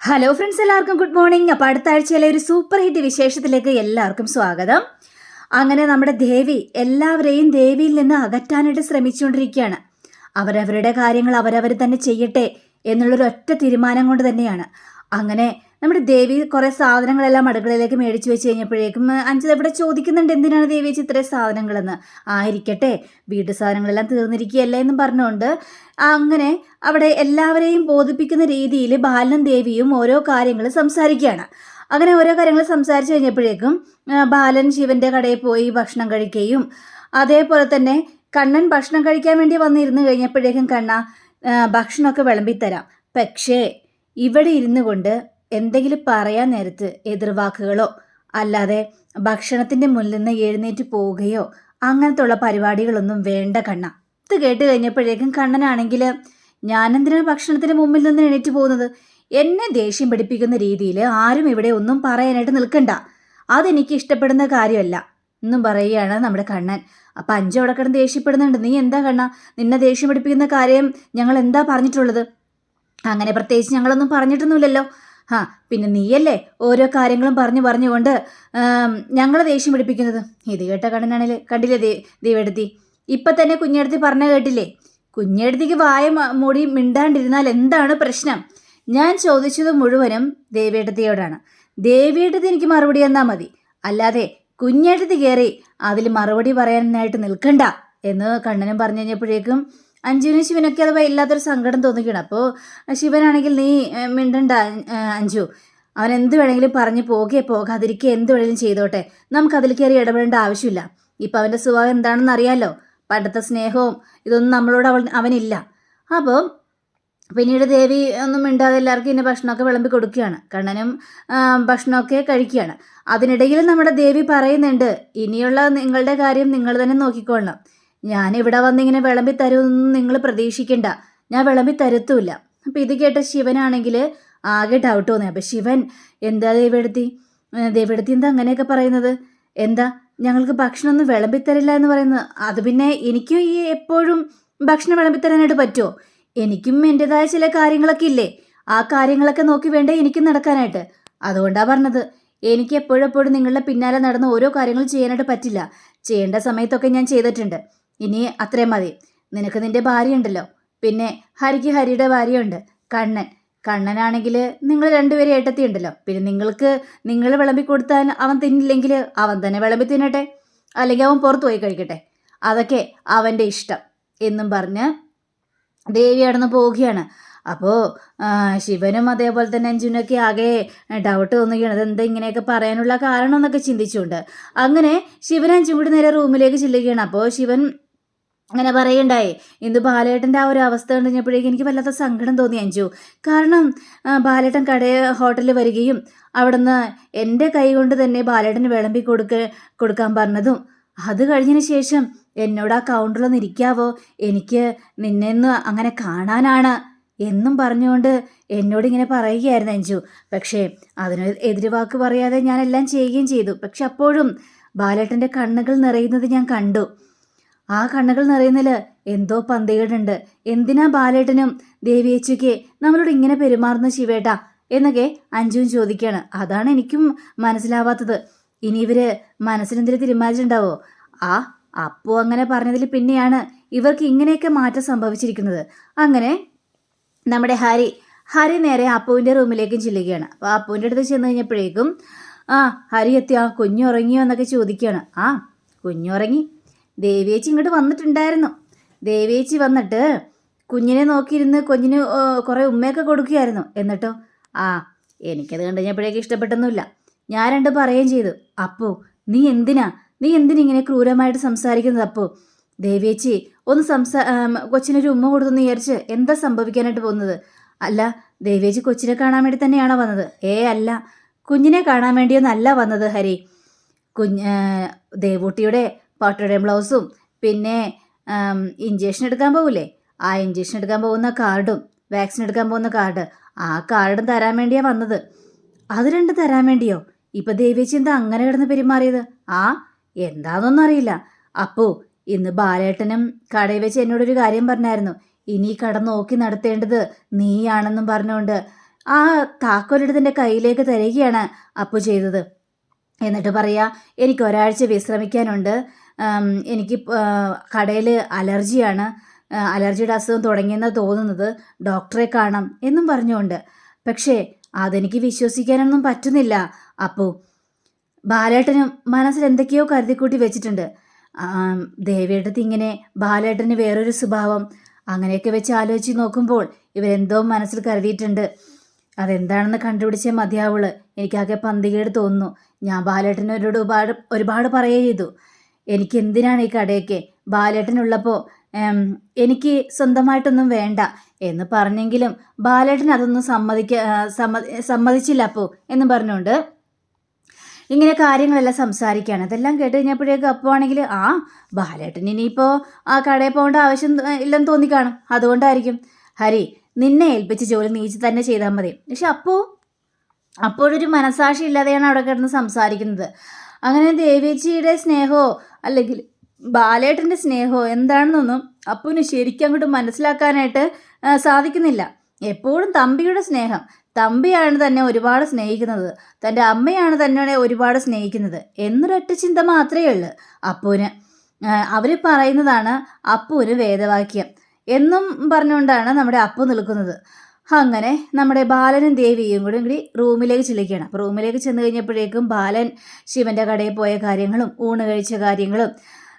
Hello friends എല്ലാവർക്കും good morning അപ്പോൾ അടുത്ത ആഴ്ചയിലെ ഒരു സൂപ്പർ ഹിറ്റ് വിശേഷത്തിലേക്ക് എല്ലാവർക്കും സ്വാഗതം. അങ്ങനെ നമ്മുടെ ദേവി എല്ലാവരെയും ദേവിയിൽ നിന്ന് അകറ്റാനായിട്ട് ശ്രമിച്ചുകൊണ്ടിരിക്കുകയാണ്. അവരവരുടെ കാര്യങ്ങൾ അവരവർ തന്നെ ചെയ്യട്ടെ എന്നുള്ളൊരു ഒറ്റ തീരുമാനം കൊണ്ട് തന്നെയാണ്. അങ്ങനെ നമ്മുടെ ദേവി കുറേ സാധനങ്ങളെല്ലാം അടുക്കളയിലേക്ക് മേടിച്ചു വെച്ച് കഴിഞ്ഞപ്പോഴേക്കും അഞ്ചത് ഇവിടെ ചോദിക്കുന്നുണ്ട് എന്തിനാണ് ദേവി വെച്ച് ഇത്രയും സാധനങ്ങളെന്ന്. ആയിരിക്കട്ടെ വീട്ടു സാധനങ്ങളെല്ലാം തീർന്നിരിക്കുകയല്ല എന്നും പറഞ്ഞുകൊണ്ട് അങ്ങനെ അവിടെ എല്ലാവരെയും ബോധിപ്പിക്കുന്ന രീതിയിൽ ബാലനും ദേവിയും ഓരോ കാര്യങ്ങൾ സംസാരിക്കുകയാണ്. അങ്ങനെ ഓരോ കാര്യങ്ങൾ സംസാരിച്ചു കഴിഞ്ഞപ്പോഴേക്കും ബാലൻ ശിവന്റെ കടയിൽ പോയി ഭക്ഷണം കഴിക്കുകയും അതേപോലെ തന്നെ കണ്ണൻ ഭക്ഷണം കഴിക്കാൻ വേണ്ടി വന്നിരുന്നു കഴിഞ്ഞപ്പോഴേക്കും കണ്ണ ഭക്ഷണമൊക്കെ വിളമ്പിത്തരാം. പക്ഷേ ഇവിടെ ഇരുന്നു കൊണ്ട് എന്തെങ്കിലും പറയാൻ നേരത്ത് എതിർവാക്കുകളോ അല്ലാതെ ഭക്ഷണത്തിന്റെ മുന്നിൽ നിന്ന് എഴുന്നേറ്റ് പോവുകയോ അങ്ങനത്തുള്ള പരിപാടികളൊന്നും വേണ്ട കണ്ണ. ഇത് കേട്ട് കഴിഞ്ഞപ്പോഴേക്കും കണ്ണനാണെങ്കിൽ ഞാനെന്തിനാണ് ഭക്ഷണത്തിന് മുമ്പിൽ നിന്ന് എണീറ്റ് പോകുന്നത്? എന്നെ ദേഷ്യം പിടിപ്പിക്കുന്ന രീതിയിൽ ആരും ഇവിടെ ഒന്നും പറയാനായിട്ട് നിൽക്കണ്ട. അതെനിക്ക് ഇഷ്ടപ്പെടുന്ന കാര്യമല്ല. എന്നും പറയുകയാണ് നമ്മുടെ കണ്ണൻ. അപ്പം അഞ്ചു അവിടെ കിടന്ന് ദേഷ്യപ്പെടുന്നുണ്ട്. നീ എന്താ കണ്ണ? നിന്നെ ദേഷ്യം പിടിപ്പിക്കുന്ന കാര്യം ഞങ്ങൾ എന്താ പറഞ്ഞിട്ടുള്ളത്? അങ്ങനെ പ്രത്യേകിച്ച് ഞങ്ങളൊന്നും പറഞ്ഞിട്ടൊന്നുമില്ലല്ലോ. ആ പിന്നെ നീയല്ലേ ഓരോ കാര്യങ്ങളും പറഞ്ഞു പറഞ്ഞുകൊണ്ട് ഞങ്ങളെ ദേഷ്യം പിടിപ്പിക്കുന്നത്? ഇത് കേട്ട കണ്ണനാണെങ്കിൽ കണ്ടില്ലേ ദേ ദൈവെടുത്തി ഇപ്പം തന്നെ കുഞ്ഞെടുത്തി പറഞ്ഞ കേട്ടില്ലേ? കുഞ്ഞെടുത്തിക്ക് വായ മൂടി മിണ്ടാണ്ടിരുന്നാൽ എന്താണ് പ്രശ്നം? ഞാൻ ചോദിച്ചത് മുഴുവനും ദേവേട്ടത്തിയോടാണ്. ദേവേട്ടത്തി എനിക്ക് മറുപടി തന്നാൽ മതി. അല്ലാതെ കുഞ്ഞേട്ടത്തി കയറി അതിൽ മറുപടി പറയാനായിട്ട് നിൽക്കണ്ട എന്ന് കണ്ണനും പറഞ്ഞു കഴിഞ്ഞപ്പോഴേക്കും അഞ്ജുവിനും ശിവനൊക്കെ അത് ഇല്ലാത്തൊരു സങ്കടം തോന്നിക്കണം. അപ്പോൾ ശിവനാണെങ്കിൽ നീ മിണ്ടണ്ട അഞ്ജു. അവൻ എന്ത് വേണമെങ്കിലും പറഞ്ഞ് പോകെ പോകാതിരിക്കുക എന്ത് വേണമെങ്കിലും ചെയ്തോട്ടെ. നമുക്ക് അതിൽ കയറി ഇടപെടേണ്ട ആവശ്യമില്ല. ഇപ്പം അവന്റെ സ്വഭാവം എന്താണെന്ന് അറിയാലോ. പണ്ടത്തെ സ്നേഹവും ഇതൊന്നും നമ്മളോട് അവൾ അവനില്ല. അപ്പോൾ പിന്നീട് ദേവി ഒന്നും മിണ്ടാതെ എല്ലാവർക്കും ഇന്നെ ഭക്ഷണമൊക്കെ വിളമ്പി കൊടുക്കുകയാണ്. കണ്ണനും ഭക്ഷണമൊക്കെ കഴിക്കുകയാണ്. അതിനിടയിൽ നമ്മുടെ ദേവി പറയുന്നുണ്ട് ഇനിയുള്ള നിങ്ങളുടെ കാര്യം നിങ്ങൾ തന്നെ നോക്കിക്കൊള്ളണം. ഞാൻ ഇവിടെ വന്നിങ്ങനെ വിളമ്പി തരുമെന്നൊന്നും നിങ്ങൾ പ്രതീക്ഷിക്കണ്ട. ഞാൻ വിളമ്പി തരത്തുമില്ല. അപ്പം ഇത് കേട്ട ശിവനാണെങ്കിൽ ആകെ ഡൗട്ട് തോന്നി. അപ്പം ശിവൻ എന്താ ദേവിയെടുത്തി? ദേവിയെടുത്തി എന്താ അങ്ങനെയൊക്കെ പറയുന്നത്? എന്താ ഞങ്ങൾക്ക് ഭക്ഷണമൊന്നും വിളമ്പിത്തരില്ല എന്ന് പറയുന്നത്? അത് പിന്നെ എനിക്കും ഈ എപ്പോഴും ഭക്ഷണം വിളമ്പിത്തരാനായിട്ട് പറ്റുമോ എനിക്കും എന്റെതായ ചില കാര്യങ്ങളൊക്കെ ഇല്ലേ? ആ കാര്യങ്ങളൊക്കെ നോക്കി വേണ്ടേ എനിക്ക് നടക്കാനായിട്ട്? അതുകൊണ്ടാണ് പറഞ്ഞത്. എനിക്ക് എപ്പോഴെപ്പോഴും എപ്പോഴും നിങ്ങളുടെ പിന്നാലെ നടന്ന ഓരോ കാര്യങ്ങളും ചെയ്യാനായിട്ട് പറ്റില്ല. ചെയ്യേണ്ട സമയത്തൊക്കെ ഞാൻ ചെയ്തിട്ടുണ്ട്. ഇനി അത്രയും മതി. നിനക്ക് നിന്റെ ഭാര്യ ഉണ്ടല്ലോ പിന്നെ ഹരിക്ക് ഹരിയുടെ ഭാര്യയുണ്ട്. കണ്ണൻ. കണ്ണനാണെങ്കിൽ നിങ്ങൾ രണ്ടുപേരും ഏട്ടത്തി ഉണ്ടല്ലോ പിന്നെ നിങ്ങൾക്ക് നിങ്ങൾ വിളമ്പി കൊടുത്താൽ അവൻ തിന്നില്ലെങ്കിൽ അവൻ തന്നെ വിളമ്പി തിന്നട്ടെ. അല്ലെങ്കിൽ അവൻ പുറത്തു പോയി കഴിക്കട്ടെ. അതൊക്കെ അവന്റെ ഇഷ്ടം എന്നും പറഞ്ഞ് ദേവി അടന്ന് പോവുകയാണ്. അപ്പോൾ ശിവനും അതേപോലെ തന്നെ അഞ്ജുനൊക്കെ ആകെ ഡൗട്ട് തോന്നുകയാണ്. അതെന്താ ഇങ്ങനെയൊക്കെ പറയാനുള്ള കാരണം എന്നൊക്കെ ചിന്തിച്ചുകൊണ്ട്. അങ്ങനെ ശിവൻ അഞ്ചും കൂടി നേരെ റൂമിലേക്ക് ചെല്ലുകയാണ്. അപ്പോൾ ശിവൻ അങ്ങനെ പറയണ്ടായി. ഇന്ന് ബാലേട്ടന്റെ ആ ഒരു അവസ്ഥ കണ്ടു കഴിഞ്ഞപ്പോഴേക്കും എനിക്ക് വല്ലാത്ത സങ്കടം തോന്നി അഞ്ചു കാരണം ബാലേട്ടൻ കടയെ ഹോട്ടലിൽ വരികയും അവിടുന്ന് എന്റെ കൈ കൊണ്ട് തന്നെ ബാലേട്ടന് വിളമ്പി കൊടുക്ക കൊടുക്കാൻ പറഞ്ഞതും. അത് കഴിഞ്ഞതിന് ശേഷം എന്നോട് ആ കൗണ്ടറിലൊന്ന് ഇരിക്കാവോ എനിക്ക് നിന്നെന്ന് അങ്ങനെ കാണാനാണ് എന്നും പറഞ്ഞുകൊണ്ട് എന്നോട് ഇങ്ങനെ പറയുകയായിരുന്നു അഞ്ചു പക്ഷേ അതിന് എതിരുവാക്ക് പറയാതെ ഞാനെല്ലാം ചെയ്യുകയും ചെയ്തു. പക്ഷെ അപ്പോഴും ബാലേട്ടന്റെ കണ്ണുകൾ നിറയുന്നത് ഞാൻ കണ്ടു. ആ കണ്ണുകൾ നിറയുന്നതിൽ എന്തോ പന്തികേടുണ്ട്. എന്തിനാ ബാലേട്ടനും ദേവിയേച്ചുക്കെ നമ്മളോട് ഇങ്ങനെ പെരുമാറുന്ന ശിവേട്ട? എന്നൊക്കെ അഞ്ജുവും ചോദിക്കുകയാണ് അതാണ് എനിക്കും മനസ്സിലാവാത്തത്. ഇനി ഇവർ മനസ്സിലെന്തെങ്കിലും തീരുമാനിച്ചിട്ടുണ്ടാവോ? ആ അപ്പോ അങ്ങനെ പറഞ്ഞതിൽ പിന്നെയാണ് ഇവർക്ക് ഇങ്ങനെയൊക്കെ മാറ്റം സംഭവിച്ചിരിക്കുന്നത്. അങ്ങനെ നമ്മുടെ ഹരി ഹരി നേരെ അപ്പുവിന്റെ റൂമിലേക്കും ചെല്ലുകയാണ്. അപ്പോൾ അപ്പുവിന്റെ അടുത്ത് ചെന്ന് കഴിഞ്ഞപ്പോഴേക്കും ആ ഹരി എത്തി ആ കുഞ്ഞുറങ്ങിയോ എന്നൊക്കെ ചോദിക്കുകയാണ് ആ കുഞ്ഞുറങ്ങി. ദേവിയേച്ചി ഇങ്ങോട്ട് വന്നിട്ടുണ്ടായിരുന്നു. ദേവിയേച്ചി വന്നിട്ട് കുഞ്ഞിനെ നോക്കിയിരുന്ന് കുഞ്ഞിന് കുറേ ഉമ്മയൊക്കെ കൊടുക്കുകയായിരുന്നു. എന്നിട്ടോ ആ എനിക്കത് കണ്ടു കഴിഞ്ഞപ്പോഴേക്കും ഇഷ്ടപ്പെട്ടൊന്നുമില്ല. ഞാൻ രണ്ട് പറയുകയും ചെയ്തു. അപ്പോ നീ എന്തിനാ? നീ എന്തിനിങ്ങനെ ക്രൂരമായിട്ട് സംസാരിക്കുന്നത് അപ്പോ? ദേവിയേച്ചി ഒന്ന് സംസാ കൊച്ചിനൊരു ഉമ്മ കൊടുത്തെന്ന് വിചാരിച്ച് എന്താ സംഭവിക്കാനായിട്ട് പോകുന്നത്? അല്ല ദേവിയേച്ചി കൊച്ചിനെ കാണാൻ വേണ്ടി തന്നെയാണോ വന്നത്? ഏ അല്ല കുഞ്ഞിനെ കാണാൻ വേണ്ടിയൊന്നല്ല വന്നത് ഹരി. കുഞ്ഞ് ദേവൂട്ടിയുടെ പട്ടുടയും ബ്ലൗസും പിന്നെ ഇഞ്ചക്ഷൻ എടുക്കാൻ പോകില്ലേ ആ ഇഞ്ചക്ഷൻ എടുക്കാൻ പോകുന്ന കാർഡും വാക്സിൻ എടുക്കാൻ പോകുന്ന കാർഡ് ആ കാർഡും തരാൻ വേണ്ടിയാണ് വന്നത്. അത് രണ്ടും തരാൻ വേണ്ടിയോ? ഇപ്പൊ ദേവേച്ചി എന്താ അങ്ങനെ കിടന്ന് പെരുമാറിയത്? ആ എന്താണെന്നൊന്നും അറിയില്ല. അപ്പോ ഇന്ന് ബാലേട്ടനും കടയിൽ വെച്ച് എന്നോടൊരു കാര്യം പറഞ്ഞായിരുന്നു. ഇനി കട നോക്കി നടത്തേണ്ടത് നീയാണെന്നും പറഞ്ഞുകൊണ്ട് ആ താക്കോലെടുത്തിന്റെ കയ്യിലേക്ക് തരികയാണ് അപ്പു ചെയ്തത്. എന്നിട്ട് പറയാ എനിക്ക് ഒരാഴ്ച വിശ്രമിക്കാനുണ്ട്. എനിക്ക് കടയിൽ അലർജിയാണ്. അലർജിയുടെ അസുഖം തുടങ്ങിയെന്ന് തോന്നുന്നത്. ഡോക്ടറെ കാണാം എന്നും പറഞ്ഞുകൊണ്ട്. പക്ഷേ അതെനിക്ക് വിശ്വസിക്കാനൊന്നും പറ്റുന്നില്ല. അപ്പു ബാലേട്ടനും മനസ്സിൽ എന്തൊക്കെയോ കരുതിക്കൂട്ടി വെച്ചിട്ടുണ്ട്. ദേവിയേട്ടത്തി ഇങ്ങനെ ബാലേട്ടന് വേറൊരു സ്വഭാവം. അങ്ങനെയൊക്കെ വെച്ച് ആലോചിച്ച് നോക്കുമ്പോൾ ഇവരെന്തോ മനസ്സിൽ കരുതിയിട്ടുണ്ട്. അതെന്താണെന്ന് കണ്ടുപിടിച്ചേ മതിയാവുള്ളൂ. എനിക്കാകെ പന്തികേട് തോന്നുന്നു. ഞാൻ ബാലേട്ടനോട് ഒരുപാട് ഒരുപാട് പറയുകയും ചെയ്തു. എനിക്ക് എന്തിനാണ് ഈ കടയൊക്കെ? ബാലേട്ടനുള്ളപ്പോൾ ഉം, എനിക്ക് സ്വന്തമായിട്ടൊന്നും വേണ്ട എന്ന് പറഞ്ഞെങ്കിലും ബാലേട്ടൻ അതൊന്നും സമ്മതിക്ക ആ, സമ്മതിച്ചില്ല അപ്പോ എന്ന് പറഞ്ഞുകൊണ്ട് ഇങ്ങനെ കാര്യങ്ങളെല്ലാം സംസാരിക്കുകയാണ് അതെല്ലാം കേട്ട് കഴിഞ്ഞപ്പോഴേക്കും അപ്പോ ആണെങ്കിൽ ആ ബാലേട്ടൻ ഇനിയിപ്പോൾ ആ കടയിൽ പോകേണ്ട ആവശ്യം ഇല്ലെന്ന് തോന്നിക്കാണും. അതുകൊണ്ടായിരിക്കും. ഹരി നിന്നെ ഏൽപ്പിച്ച ജോലി നീച്ച് തന്നെ ചെയ്താൽ മതി. പക്ഷെ അപ്പോൾ അപ്പോഴൊരു മനസാക്ഷി ഇല്ലാതെയാണ് അവിടെ കിടന്ന് സംസാരിക്കുന്നത്. അങ്ങനെ ദേവേച്ചിയുടെ സ്നേഹമോ അല്ലെങ്കിൽ ബാലേട്ടന്റെ സ്നേഹമോ എന്താണെന്നൊന്നും അപ്പുവിന് ശരിക്കും അങ്ങോട്ട് മനസ്സിലാക്കാനായിട്ട് സാധിക്കുന്നില്ല. എപ്പോഴും തമ്പിയുടെ സ്നേഹം തമ്പിയാണ് തന്നെ ഒരുപാട് സ്നേഹിക്കുന്നത്. തന്റെ അമ്മയാണ് തന്നെ ഒരുപാട് സ്നേഹിക്കുന്നത്. എന്നൊരൊറ്റ ചിന്ത മാത്രമേ ഉള്ളൂ. അപ്പുവിന് അവർ പറയുന്നതാണ് അപ്പുവിന് വേദവാക്യം എന്നും പറഞ്ഞുകൊണ്ടാണ് നമ്മുടെ അപ്പു നിൽക്കുന്നത്. അങ്ങനെ നമ്മുടെ ബാലനും ദേവിയും കൂടെ കൂടി റൂമിലേക്ക് ചെല്ലുകയാണ്. അപ്പോൾ റൂമിലേക്ക് ചെന്ന് കഴിഞ്ഞപ്പോഴേക്കും ബാലൻ ശിവന്റെ കടയിൽ പോയ കാര്യങ്ങളും ഊണ് കഴിച്ച കാര്യങ്ങളും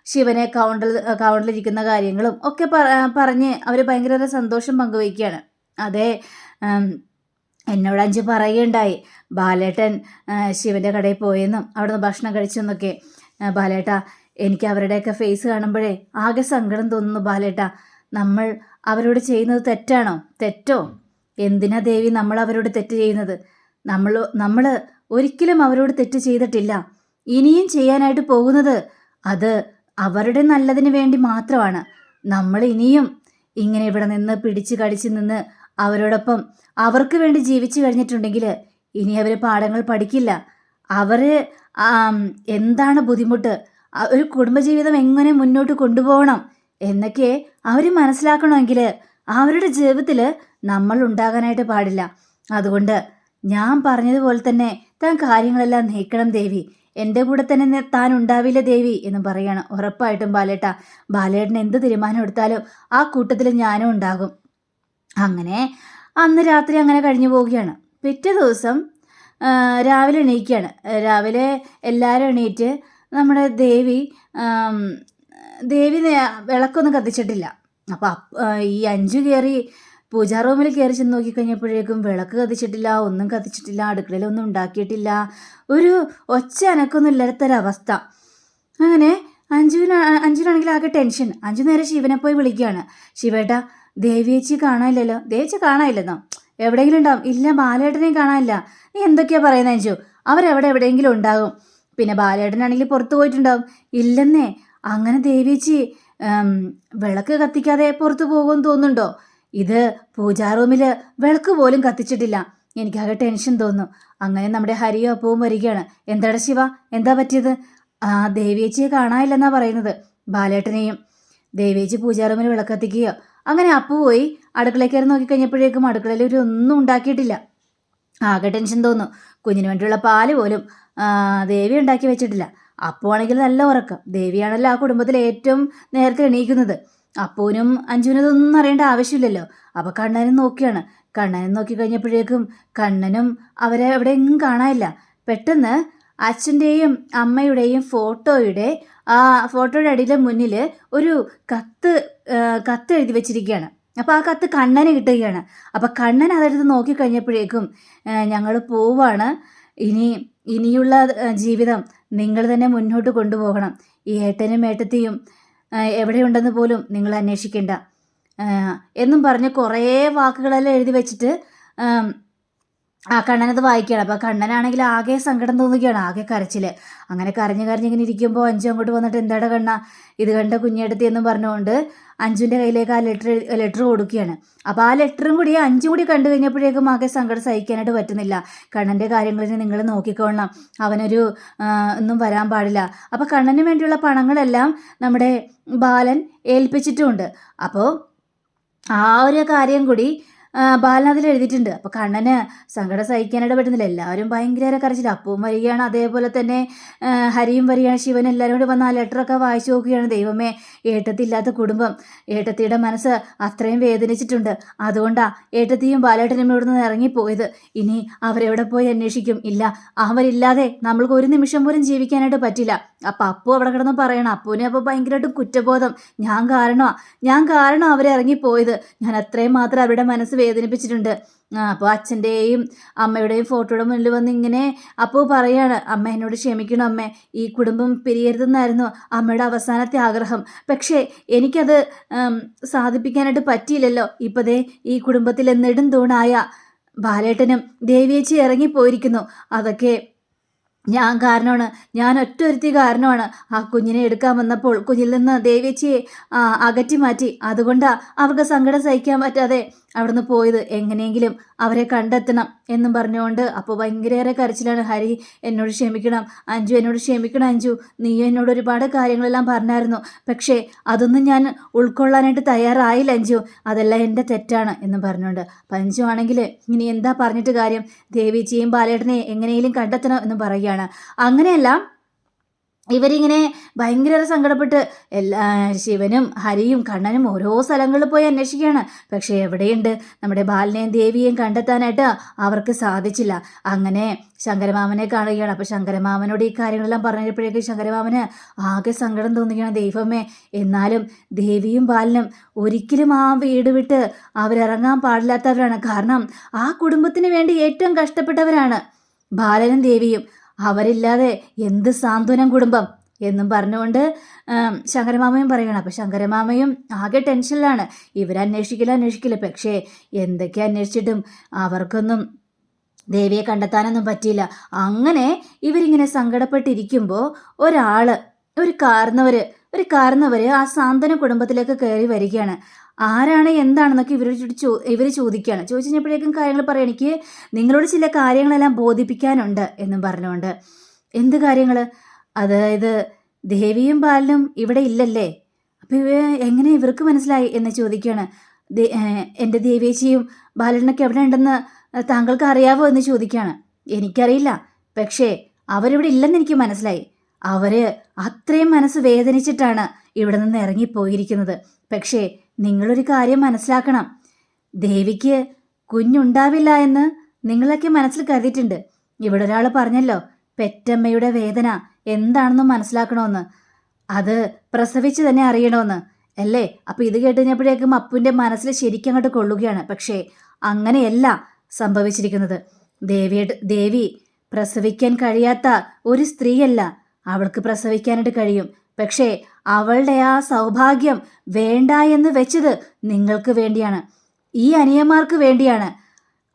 ശിവനെ കൗണ്ടറിൽ കൗണ്ടറിലിരിക്കുന്ന കാര്യങ്ങളും ഒക്കെ പറ- പറഞ്ഞ് അവർ ഭയങ്കര സന്തോഷം പങ്കുവയ്ക്കുകയാണ്. അതെ എന്നോട് അഞ്ച് പറയുകയുണ്ടായി. ബാലേട്ടൻ ശിവന്റെ കടയിൽ പോയെന്നും അവിടുന്ന് ഭക്ഷണം കഴിച്ചെന്നൊക്കെ. ബാലേട്ട എനിക്ക് അവരുടെയൊക്കെ ഫേസ് കാണുമ്പോഴേ ആകെ സങ്കടം തോന്നുന്നു ബാലേട്ട. നമ്മൾ അവരോട് ചെയ്യുന്നത് തെറ്റാണോ? തെറ്റോ? എന്തിനാ ദേവി നമ്മൾ അവരോട് തെറ്റ് ചെയ്യുന്നത്? നമ്മൾ നമ്മൾ ഒരിക്കലും അവരോട് തെറ്റ് ചെയ്തിട്ടില്ല. ഇനിയും ചെയ്യാനായിട്ട് പോകുന്നത് അത് അവരുടെ നല്ലതിന് വേണ്ടി മാത്രമാണ്. നമ്മൾ ഇനിയും ഇങ്ങനെ ഇവിടെ നിന്ന് പിടിച്ച് കടിച്ച് നിന്ന് അവരോടൊപ്പം അവർക്ക് വേണ്ടി ജീവിച്ചു കഴിഞ്ഞിട്ടുണ്ടെങ്കിൽ ഇനി അവർ പാഠങ്ങൾ പഠിക്കില്ല. അവർ എന്താണ് ബുദ്ധിമുട്ട്? ഒരു കുടുംബജീവിതം എങ്ങനെ മുന്നോട്ട് കൊണ്ടുപോകണം എന്നൊക്കെ അവർ മനസ്സിലാക്കണമെങ്കിൽ അവരുടെ ജീവിതത്തിൽ നമ്മൾ ഉണ്ടാകാനായിട്ട് പാടില്ല. അതുകൊണ്ട് ഞാൻ പറഞ്ഞതുപോലെ തന്നെ താൻ കാര്യങ്ങളെല്ലാം നീക്കണം ദേവി. എന്റെ കൂടെ തന്നെ താൻ ഉണ്ടാവില്ല ദേവി എന്ന് പറയാണ്. ഉറപ്പായിട്ടും ബാലേട്ട. ബാലേട്ടൻ എന്ത് തീരുമാനം എടുത്താലും ആ കൂട്ടത്തിൽ ഞാനും ഉണ്ടാകും. അങ്ങനെ അന്ന് രാത്രി അങ്ങനെ കഴിഞ്ഞു പോവുകയാണ്. പിറ്റേ ദിവസം രാവിലെ എണീക്കുകയാണ്. രാവിലെ എല്ലാവരും എണീറ്റ് നമ്മുടെ ദേവി ദേവി വിളക്കൊന്നും കത്തിച്ചിട്ടില്ല. അപ്പം ഈ അഞ്ചു കയറി പൂജാ റൂമിൽ കയറി ചെന്ന് നോക്കിക്കഴിഞ്ഞപ്പോഴേക്കും വിളക്ക് കത്തിച്ചിട്ടില്ല ഒന്നും കത്തിച്ചിട്ടില്ല അടുക്കളയിലൊന്നും ഉണ്ടാക്കിയിട്ടില്ല. ഒരു ഒച്ച അനക്കൊന്നും ഇല്ലാത്തൊരവസ്ഥ. അങ്ങനെ അഞ്ജുവിന് അഞ്ജുവിനാണെങ്കിൽ ആകെ ടെൻഷൻ. അഞ്ജു നേരെ ശിവനെ പോയി വിളിക്കുകയാണ്. ശിവേട്ട ദേവിയേച്ചി കാണാനില്ലല്ലോ. ദേവിയേച്ചി കാണാനില്ലെന്നോ? എവിടെയെങ്കിലും ഉണ്ടാവും. ഇല്ല ബാലേട്ടനെയും കാണാനില്ല. നീ എന്തൊക്കെയാ പറയുന്നത് അഞ്ജു? അവരെവിടെ എവിടെയെങ്കിലും ഉണ്ടാകും. പിന്നെ ബാലേട്ടനാണെങ്കിൽ പുറത്തു പോയിട്ടുണ്ടാവും. ഇല്ലെന്നേ അങ്ങനെ ദേവിയേച്ചി വിളക്ക് കത്തിക്കാതെ പുറത്തു പോകുമെന്ന് തോന്നുന്നുണ്ടോ? ഇത് പൂജാ റൂമിൽ വിളക്ക് പോലും കത്തിച്ചിട്ടില്ല. എനിക്കാകെ ടെൻഷൻ തോന്നുന്നു. അങ്ങനെ നമ്മുടെ ഹരിയോ അപ്പവും വരികയാണ്. എന്താടാ ശിവ? എന്താ പറ്റിയത്? ആ ദേവിയേച്ചിയെ കാണാനില്ലെന്നാ പറയുന്നത്. ബാലേട്ടനെയും. ദേവിയേച്ചി പൂജാ റൂമിൽ വിളക്ക് കത്തിക്കുകയോ? അങ്ങനെ അപ്പു പോയി അടുക്കളയിൽ കയറി നോക്കിക്കഴിഞ്ഞപ്പോഴേക്കും അടുക്കളയിൽ ഒരു ഒന്നും ഉണ്ടാക്കിയിട്ടില്ല. ആകെ ടെൻഷൻ തോന്നുന്നു. കുഞ്ഞിന് വേണ്ടിയുള്ള പാൽ പോലും ദേവി ഉണ്ടാക്കി വെച്ചിട്ടില്ല. അപ്പുവാണെങ്കിൽ നല്ല ഉറക്കം. ദേവിയാണല്ലോ ആ കുടുംബത്തിൽ ഏറ്റവും നേരത്തെ എണീക്കുന്നത്. അപ്പൂനും അഞ്ജുവിനും ഇതൊന്നും അറിയേണ്ട ആവശ്യമില്ലല്ലോ. അപ്പോൾ കണ്ണനും നോക്കിയാണ്. കണ്ണനും നോക്കി കഴിഞ്ഞപ്പോഴേക്കും കണ്ണനും അവരെ എവിടെയെങ്കിലും കാണാനില്ല. പെട്ടെന്ന് അച്ഛന്റെയും അമ്മയുടെയും ഫോട്ടോയുടെ ആ ഫോട്ടോയുടെ അടിയിലെ മുന്നിൽ ഒരു കത്ത് കത്ത് എഴുതി വെച്ചിരിക്കുകയാണ്. അപ്പോൾ ആ കത്ത് കണ്ണനെ കിട്ടുകയാണ്. അപ്പോൾ കണ്ണൻ അതെടുത്ത് നോക്കിക്കഴിഞ്ഞപ്പോഴേക്കും ഞങ്ങൾ പോവാണ്. ഇനി ഇനിയുള്ള ജീവിതം നിങ്ങൾ തന്നെ മുന്നോട്ട് കൊണ്ടുപോകണം. ഈ ഏട്ടനും ഏട്ടത്തിയും എവിടെയുണ്ടെന്ന് പോലും നിങ്ങൾ അന്വേഷിക്കേണ്ട. എന്നും പറഞ്ഞ് കുറേ വാക്കുകളെല്ലാം എഴുതി വെച്ചിട്ട് ആം, കണ്ണനത് വായിക്കുകയാണ്. അപ്പോൾ കണ്ണനാണെങ്കിൽ ആകെ സങ്കടം തോന്നുകയാണ് ആകെ കരച്ചിൽ അങ്ങനെ കരഞ്ഞ് കരഞ്ഞ് ഇങ്ങനെ ഇരിക്കുമ്പോൾ അഞ്ചു അങ്ങോട്ട് വന്നിട്ട് എന്താടാ കണ്ണ ഇത് കണ്ട കുഞ്ഞെടുത്തി എന്ന് പറഞ്ഞുകൊണ്ട് അഞ്ചുവിന്റെ കയ്യിലേക്ക് ആ ലെറ്റർ ലെറ്റർ കൊടുക്കുകയാണ്. അപ്പോൾ ആ ലെറ്ററും കൂടി അഞ്ചും കൂടി കണ്ടു കഴിഞ്ഞപ്പോഴേക്കും ആകെ സങ്കടം സഹിക്കാനായിട്ട് പറ്റുന്നില്ല. കണ്ണന്റെ കാര്യങ്ങളിൽ നിങ്ങൾ നോക്കിക്കൊള്ളണം. അവനൊരു ഒന്നും വരാൻ പാടില്ല. അപ്പോൾ കണ്ണന് വേണ്ടിയുള്ള പണങ്ങളെല്ലാം നമ്മുടെ ബാലൻ ഏൽപ്പിച്ചിട്ടുമുണ്ട് അപ്പോൾ ആ ഒരു കാര്യം കൂടി ബാലൻ അതിൽ എഴുതിയിട്ടുണ്ട്. അപ്പോൾ കണ്ണന് സങ്കടം സഹിക്കാനായിട്ട് പറ്റുന്നില്ല. എല്ലാവരും ഭയങ്കര കരച്ചില്ല അപ്പവും വരികയാണ് അതേപോലെ തന്നെ ഹരിയും വരികയാണ് ശിവൻ എല്ലാവരും കൂടി വന്ന് ആ ലെറ്ററൊക്കെ വായിച്ചു നോക്കുകയാണ്. ദൈവമേ ഏട്ടത്തില്ലാത്ത കുടുംബം. ഏട്ടത്തിയുടെ മനസ്സ് അത്രയും വേദനിച്ചിട്ടുണ്ട്. അതുകൊണ്ടാണ് ഏട്ടത്തിയും ബാലേട്ടനും ഇവിടെ നിന്ന് ഇറങ്ങിപ്പോയത്. ഇനി അവരെവിടെ പോയി അന്വേഷിക്കും? ഇല്ല അവരില്ലാതെ നമ്മൾക്ക് ഒരു നിമിഷം പോലും ജീവിക്കാനായിട്ട് പറ്റില്ല. അപ്പം അപ്പു അവിടെ കിടന്ന് പറയണം അപ്പുവിനെ അപ്പോൾ ഭയങ്കരമായിട്ട് കുറ്റബോധം. ഞാൻ കാരണമാ ഞാൻ കാരണം അവരെ ഇറങ്ങിപ്പോയത്. ഞാൻ അത്രയും മാത്രം അവരുടെ മനസ്സ് വേദനിപ്പിച്ചിട്ടുണ്ട്. അപ്പോൾ അച്ഛന്റെയും അമ്മയുടെയും ഫോട്ടോയുടെ മുന്നിൽ വന്ന് ഇങ്ങനെ അപ്പു പറയാണ് അമ്മ എന്നോട് ക്ഷമിക്കണം അമ്മ ഈ കുടുംബം പിരിയരുതെന്നായിരുന്നു അമ്മയുടെ അവസാനത്തെ ആഗ്രഹം. പക്ഷേ എനിക്കത് സാധിപ്പിക്കാനായിട്ട് പറ്റിയില്ലല്ലോ. ഇപ്പതേ ഈ കുടുംബത്തിലെ നെടുന്തൂണായ ബാലേട്ടനും ദേവിയേച്ചി ഇറങ്ങിപ്പോയിരിക്കുന്നു. അതൊക്കെ ഞാൻ കാരണമാണ്. ഞാൻ ഒറ്റ ഒരുത്തി കാരണമാണ്. ആ കുഞ്ഞിനെ എടുക്കാൻ വന്നപ്പോൾ കുഞ്ഞിൽ നിന്ന് ദേവേച്ചിയെ അകറ്റി മാറ്റി. അതുകൊണ്ടാണ് അവർക്ക് സങ്കടം സഹിക്കാൻ പറ്റാതെ അവിടുന്ന് പോയത് എങ്ങനെയെങ്കിലും അവരെ കണ്ടെത്തണം എന്നും പറഞ്ഞുകൊണ്ട് അപ്പോൾ ഭയങ്കരയേറെ കരച്ചിലാണ്. ഹരി എന്നോട് ക്ഷമിക്കണം. അഞ്ജു എന്നോട് ക്ഷമിക്കണം അഞ്ജു. നീ എന്നോട് ഒരുപാട് കാര്യങ്ങളെല്ലാം പറഞ്ഞായിരുന്നു. പക്ഷേ അതൊന്നും ഞാൻ ഉൾക്കൊള്ളാനായിട്ട് തയ്യാറായില്ല അഞ്ജു. അതെല്ലാം എന്റെ തെറ്റാണ് എന്നും പറഞ്ഞുകൊണ്ട്. അപ്പം അഞ്ജു ആണെങ്കിൽ ഇനി എന്താ പറഞ്ഞിട്ട് കാര്യം? ദേവിച്ചിയും ബാലേട്ടനെ എങ്ങനെയെങ്കിലും കണ്ടെത്തണം എന്ന് പറയുകയാണ്. അങ്ങനെയല്ല ഇവരിങ്ങനെ ഭയങ്കര സങ്കടപ്പെട്ട് എല്ലാ ശിവനും ഹരിയും കണ്ണനും ഓരോ സ്ഥലങ്ങളിൽ പോയി അന്വേഷിക്കുകയാണ്. പക്ഷേ എവിടെയുണ്ട്? നമ്മുടെ ബാലനെയും ദേവിയെയും കണ്ടെത്താനായിട്ട് അവർക്ക് സാധിച്ചില്ല. അങ്ങനെ ശങ്കരമാമനെ കാണുകയാണ്. അപ്പോൾ ശങ്കരമാമനോട് ഈ കാര്യങ്ങളെല്ലാം പറഞ്ഞപ്പോഴേക്കും ശങ്കരമാമന് ആകെ സങ്കടം തോന്നുകയാണ് ദൈവമേ എന്നാലും ദേവിയും ബാലനും ഒരിക്കലും ആ വീട് വിട്ട് അവരിറങ്ങാൻ പാടില്ലാത്തവരാണ്. കാരണം ആ കുടുംബത്തിന് വേണ്ടി ഏറ്റവും കഷ്ടപ്പെട്ടവരാണ് ബാലനും ദേവിയും. അവരില്ലാതെ എന്ത് സാന്ത്വനം കുടുംബം? എന്നും പറഞ്ഞുകൊണ്ട് ശങ്കരമാമയും പറയണം അപ്പോൾ ശങ്കരമാമയും ആകെ ടെൻഷനിലാണ്. ഇവരന്വേഷിക്കില്ല അന്വേഷിക്കില്ല പക്ഷേ എന്തൊക്കെ അന്വേഷിച്ചിട്ടും അവർക്കൊന്നും ദേവിയെ കണ്ടെത്താനൊന്നും പറ്റിയില്ല. അങ്ങനെ ഇവരിങ്ങനെ സങ്കടപ്പെട്ടിരിക്കുമ്പോൾ ഒരാൾ ഒരു കാർന്നവർ ഒരു കാർന്നവർ ആ സാന്ത്വന കുടുംബത്തിലേക്ക് കയറി വരികയാണ്. ആരാണ് എന്താണെന്നൊക്കെ ഇവർ ചോ ഇവർ ചോദിക്കുകയാണ് ചോദിച്ചു കഴിഞ്ഞപ്പോഴേക്കും കാര്യങ്ങൾ പറയാം എനിക്ക് നിങ്ങളോട് ചില കാര്യങ്ങളെല്ലാം ബോധിപ്പിക്കാനുണ്ട് എന്നും പറഞ്ഞുകൊണ്ട്. എന്ത് കാര്യങ്ങൾ അതായത് ദേവിയും ബാലനും ഇവിടെ ഇല്ലല്ലേ? അപ്പോൾ ഇവ എങ്ങനെ ഇവർക്ക് മനസ്സിലായി എന്ന് ചോദിക്കുകയാണ് എന്റെ ദേവേച്ചിയും ബാലനൊക്കെ എവിടെ ഉണ്ടെന്ന് താങ്കൾക്ക് അറിയാവോ എന്ന് ചോദിക്കുകയാണ് എനിക്കറിയില്ല. പക്ഷേ അവരിവിടെ ഇല്ലെന്ന് എനിക്ക് മനസ്സിലായി. അവർ അത്രയും മനസ്സ് വേദനിച്ചിട്ടാണ് ഇവിടെ നിന്ന് ഇറങ്ങിപ്പോയിരിക്കുന്നത്. പക്ഷേ നിങ്ങളൊരു കാര്യം മനസ്സിലാക്കണം. ദേവിക്ക് കുഞ്ഞുണ്ടാവില്ല എന്ന് നിങ്ങളൊക്കെ മനസ്സിൽ കരുതിയിട്ടുണ്ട്. ഇവിടെ ഒരാൾ പറഞ്ഞല്ലോ പെറ്റമ്മയുടെ വേദന എന്താണെന്ന് മനസ്സിലാക്കണമെന്ന് അത് പ്രസവിച്ച് തന്നെ അറിയണമെന്ന് അല്ലേ? അപ്പോൾ ഇത് കേട്ട് കഴിഞ്ഞപ്പോഴേക്കും അപ്പുവിന്റെ മനസ്സിൽ ശരിക്കും അങ്ങോട്ട് കൊള്ളുകയാണ്. പക്ഷേ അങ്ങനെയല്ല സംഭവിച്ചിരിക്കുന്നത്. ദേവിയുടെ ദേവി പ്രസവിക്കാൻ കഴിയാത്ത ഒരു സ്ത്രീയല്ല. അവൾക്ക് പ്രസവിക്കാനായിട്ട് കഴിയും. പക്ഷേ അവളുടെ ആ സൗഭാഗ്യം വേണ്ട എന്ന് വെച്ചത് നിങ്ങൾക്ക് വേണ്ടിയാണ്. ഈ അനിയന്മാർക്ക് വേണ്ടിയാണ്.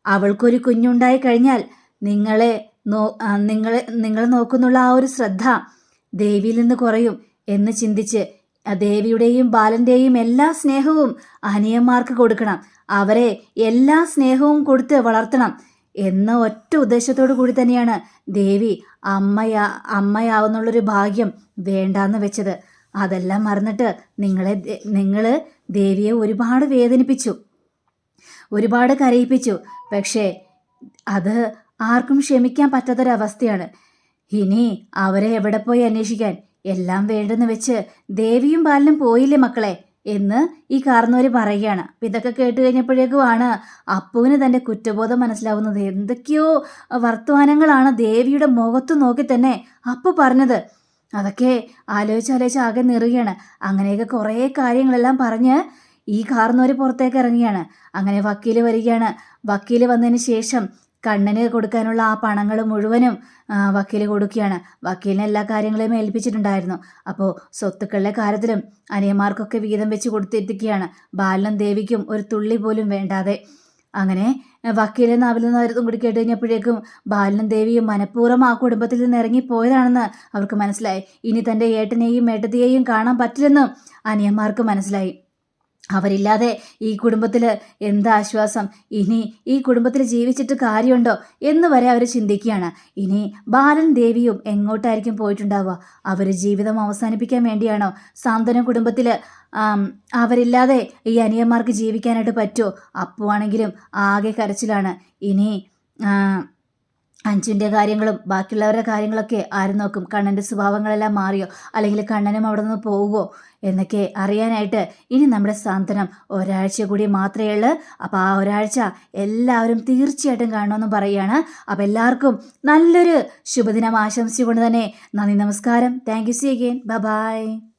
അവൾക്കൊരു കുഞ്ഞുണ്ടായി കഴിഞ്ഞാൽ നിങ്ങളെ നോ നിങ്ങളെ നിങ്ങളെ നോക്കുന്നുള്ള ആ ഒരു ശ്രദ്ധ ദേവിയിൽ നിന്ന് കുറയും എന്ന് ചിന്തിച്ച് ദേവിയുടെയും ബാലന്റെയും എല്ലാ സ്നേഹവും അനിയന്മാർക്ക് കൊടുക്കണം. അവരെ എല്ലാ സ്നേഹവും കൊടുത്ത് വളർത്തണം. എന്ന ഒറ്റ ഉദ്ദേശത്തോടു കൂടി തന്നെയാണ് ദേവി അമ്മയാ അമ്മയാവുന്നുള്ളൊരു ഭാഗ്യം വേണ്ടാന്ന് വെച്ചത്. അതെല്ലാം മറന്നിട്ട് നിങ്ങളെ നിങ്ങൾ ദേവിയെ ഒരുപാട് വേദനിപ്പിച്ചു. ഒരുപാട് കരയിപ്പിച്ചു. പക്ഷേ അത് ആർക്കും ക്ഷമിക്കാൻ പറ്റാത്തൊരവസ്ഥയാണ്. ഇനി അവരെ എവിടെ പോയി അന്വേഷിക്കാൻ? എല്ലാം വേണ്ടെന്ന് വെച്ച് ദേവിയും ബാലനും പോയില്ലേ മക്കളെ? എന്ന് ഈ കാർന്നവർ പറയുകയാണ്. അപ്പം ഇതൊക്കെ കേട്ട് കഴിഞ്ഞപ്പോഴേക്കുമാണ് അപ്പുവിന് തന്റെ കുറ്റബോധം മനസ്സിലാവുന്നത്. എന്തൊക്കെയോ വർത്തമാനങ്ങളാണ് ദേവിയുടെ മുഖത്ത് നോക്കി തന്നെ അപ്പു പറഞ്ഞത്. അതൊക്കെ ആലോചിച്ച് ആലോചിച്ച് ആകെ നിറുകയാണ്. അങ്ങനെയൊക്കെ കുറേ കാര്യങ്ങളെല്ലാം പറഞ്ഞ് ഈ കാർന്നവർ പുറത്തേക്ക് ഇറങ്ങിയാണ് അങ്ങനെ വക്കീൽ വരികയാണ്. വക്കീൽ വന്നതിന് ശേഷം കണ്ണന് കൊടുക്കാനുള്ള ആ പണങ്ങൾ മുഴുവനും വക്കീൽ കൊടുക്കുകയാണ്. വക്കീലിനെ എല്ലാ കാര്യങ്ങളെയും ഏൽപ്പിച്ചിട്ടുണ്ടായിരുന്നു. അപ്പോൾ സ്വത്തുക്കളുടെ കാര്യത്തിലും അനിയന്മാർക്കൊക്കെ വീതം വെച്ച് കൊടുത്തിരിക്കുകയാണ്. ബാലനും ദേവിക്കും ഒരു തുള്ളി പോലും വേണ്ടാതെ. അങ്ങനെ വക്കീലെ നാവിൽ നിന്ന് ആയിരത്തും കൂടി കേട്ട് കഴിഞ്ഞപ്പോഴേക്കും ബാലനും ദേവിയും മനഃപൂർവം ആ കുടുംബത്തിൽ നിന്ന് ഇറങ്ങിപ്പോയതാണെന്ന് അവർക്ക് മനസ്സിലായി. ഇനി തന്റെ ഏട്ടനെയും ഏട്ടത്തിയെയും കാണാൻ പറ്റില്ലെന്നും അനിയന്മാർക്ക് മനസ്സിലായി. അവരില്ലാതെ ഈ കുടുംബത്തിൽ എന്താ ആശ്വാസം ഇനി ഈ കുടുംബത്തിൽ ജീവിച്ചിട്ട് കാര്യമുണ്ടോ എന്ന് വരെ അവർ ചിന്തിക്കുകയാണ്. ഇനി ബാലൻ ദേവിയും എങ്ങോട്ടായിരിക്കും പോയിട്ടുണ്ടാവുക? അവർ ജീവിതം അവസാനിപ്പിക്കാൻ വേണ്ടിയാണോ സാന്ത്വന കുടുംബത്തിൽ അവരില്ലാതെ ഈ അനിയന്മാർക്ക് ജീവിക്കാനായിട്ട് പറ്റുമോ? അപ്പുവാണെങ്കിലും ആകെ കരച്ചിലാണ്. ഇനി അഞ്ചിന്റെ കാര്യങ്ങളും ബാക്കിയുള്ളവരുടെ കാര്യങ്ങളൊക്കെ ആരും നോക്കും? കണ്ണന്റെ സ്വഭാവങ്ങളെല്ലാം മാറിയോ? അല്ലെങ്കിൽ കണ്ണനും അവിടെ നിന്ന് പോവുമോ എന്നൊക്കെ അറിയാനായിട്ട് ഇനി നമ്മുടെ സാന്ത്വനം ഒരാഴ്ച കൂടി മാത്രമേ ഉള്ളൂ. അപ്പോൾ ആ ഒരാഴ്ച എല്ലാവരും തീർച്ചയായിട്ടും കാണുമെന്ന് പറയുകയാണ്. അപ്പോൾ എല്ലാവർക്കും നല്ലൊരു ശുഭദിനം ആശംസിച്ചുകൊണ്ട് തന്നെ നന്ദി നമസ്കാരം. Thank you see again bye